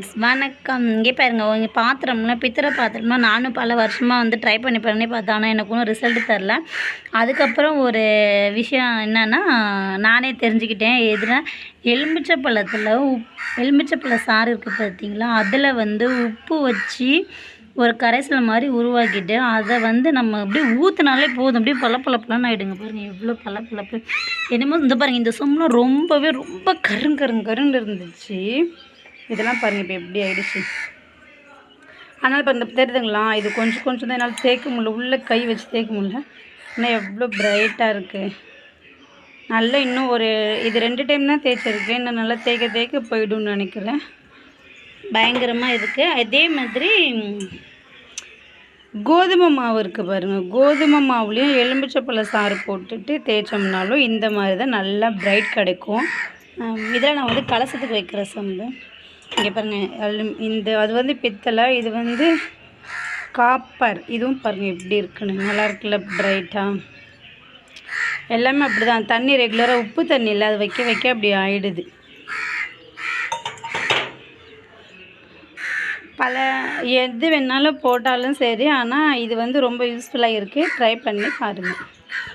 Friends வணக்கம். இங்கே பாருங்க உங்கள் பாத்திரம்லாம் பித்திர பாத்திரம்லாம் நானும் பல வருஷமாக வந்து ட்ரை பண்ணி பண்ணி பார்த்தேன். ஆனால் எனக்கு ஒன்றும் ரிசல்ட் தரல. அதுக்கப்புறம் ஒரு விஷயம் என்னென்னா நானே தெரிஞ்சுக்கிட்டேன். எதுனா எலுமிச்சை பழத்தில் உப் எலுமிச்சை பழ சாறு இருக்குது பார்த்தீங்களா? அதில் வந்து உப்பு வச்சு ஒரு கரைசல் மாதிரி உருவாக்கிட்டு அதை வந்து நம்ம அப்படியே ஊற்றினாலே போதும். அப்படியே பல ஆகிடுங்க பாருங்கள் எவ்வளோ பளப்பளப்பு என்னமோ இந்த பாருங்கள் இந்த சொம்லாம் ரொம்பவே ரொம்ப கருங்கருங்கருன்னு இருந்துச்சு. இதெல்லாம் பாருங்கள் இப்போ எப்படி ஆயிடுச்சு. ஆனால் இப்போ இந்த தெரியுதுங்களா இது கொஞ்சம் கொஞ்சம் தான் என்னால் தேய்க்க முடியல. உள்ளே கை வச்சு தேய்க்க முடியல. ஆனால் எவ்வளோ பிரைட்டாக இருக்குது நல்லா இன்னும் ஒரு இது ரெண்டு டைம் தான் தேய்ச்சிருக்கேன். இன்னும் நல்லா தேய்க்க தேய்க்க போயிடும்னு நினைக்கிறேன். பயங்கரமாக இருக்குது அதே மாதிரி கோதுமை மாவு இருக்குது பாருங்கள் கோதுமை மாவுலேயும் எலும்பிச்சப்பழ சாறு போட்டுட்டு தேய்ச்சோம்னாலும் இந்த மாதிரி தான் நல்லா பிரைட் கிடைக்கும். இதில் நான் வந்து கலசத்துக்கு வைக்கிற சம்பு. இங்கே பாருங்கள் அலு- இந்த அது வந்து பித்தளை இது வந்து காப்பர். இதுவும் பாருங்கள் எப்படி இருக்குன்னு. நல்லா இருக்குல்ல பிரைட்டாக எல்லாமே அப்படி தான் தண்ணி ரெகுலராக உப்பு தண்ணி இல்லை அது வைக்க வைக்க அப்படி ஆயிடுது. பல எது வேணாலும் போட்டாலும் சரி ஆனால் இது வந்து ரொம்ப யூஸ்ஃபுல்லாக இருக்குது ட்ரை பண்ணி பாருங்கள்